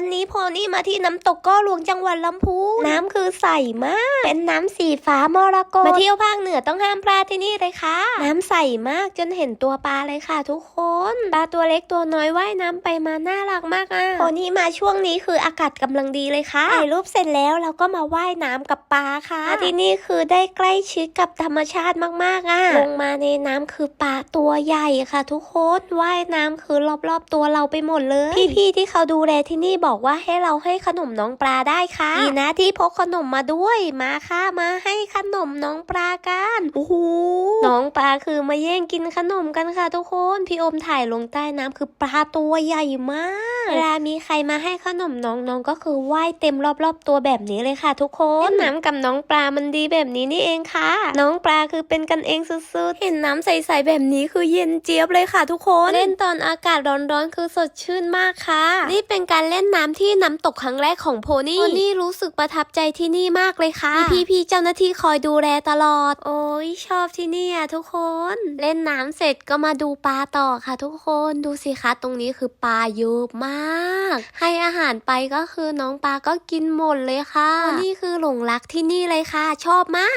วันนี้โพนี่มาที่น้ำตกก้อหลวงจังหวัดลำพูนน้ำคือใสมาก เป็นน้ำสีฟ้ามรกตมาเที่ยวภาคเหนือต้องห้ามพลาดที่นี่เลยค่ะ น้ำใสมากจนเห็นตัวปลาเลยค่ะ ทุกคนปลาตัวเล็กตัวน้อยว่ายน้ำไปมาน่ารักมากอะโพนี่มาช่วงนี้คืออากาศกำลังดีเลยค่ะถ่ายรูปเสร็จแล้วเราก็มาว่ายน้ำกับปลาค่ะ ที่นี่คือได้ใกล้ชิดกับธรรมชาติมากๆอะลงมาในน้ำคือปลาตัวใหญ่ค่ะ ทุกคนว่ายน้ำคือรอบๆตัวเราไปหมดเลย พี่ๆที่เขาดูแลที่นี่บอกว่าให้เราให้ขนมน้องปลาได้ค่ะดีนะที่พกขนมมาด้วยมาค่ะมาให้ขนมน้องปลากันโอ้โหน้องปลาคือมาแย่งกินขนมกันค่ะทุกคน พี่อมถ่ายลงใต้น้ำคือปลาตัวใหญ่มาก เวลามีใครมาให้ขนมน้องน้องก็คือว่ายเต็มรอบๆตัวแบบนี้เลยค่ะ ทุกคนเล่นน้ำกับน้องปลามันดีแบบนี้นี่เองค่ะ น้องปลาคือเป็นกันเองสุดๆ เห็นน้ำใสๆแบบนี้คือเย็นเจี๊ยบเลยค่ะ ทุกคน เล่นตอนอากาศร้อนๆคือสดชื่นมากค่ะ นี่เป็นการเล่นน้ำที่น้ำตกครั้งแรกของโพนี่โพนี่รู้สึกประทับใจที่นี่มากเลยค่ะมีพี่ๆเจ้าหน้าที่คอยดูแลตลอด โอ้ยชอบที่นี่อะทุกคน เล่นน้ำเสร็จก็มาดูปลาต่อค่ะ ทุกคนดูสิคะตรงนี้คือปลาเยอะมาก ให้อาหารไปก็คือน้องปลาก็กินหมดเลยค่ะ นี่คือหลงรักที่นี่เลยค่ะ ชอบมาก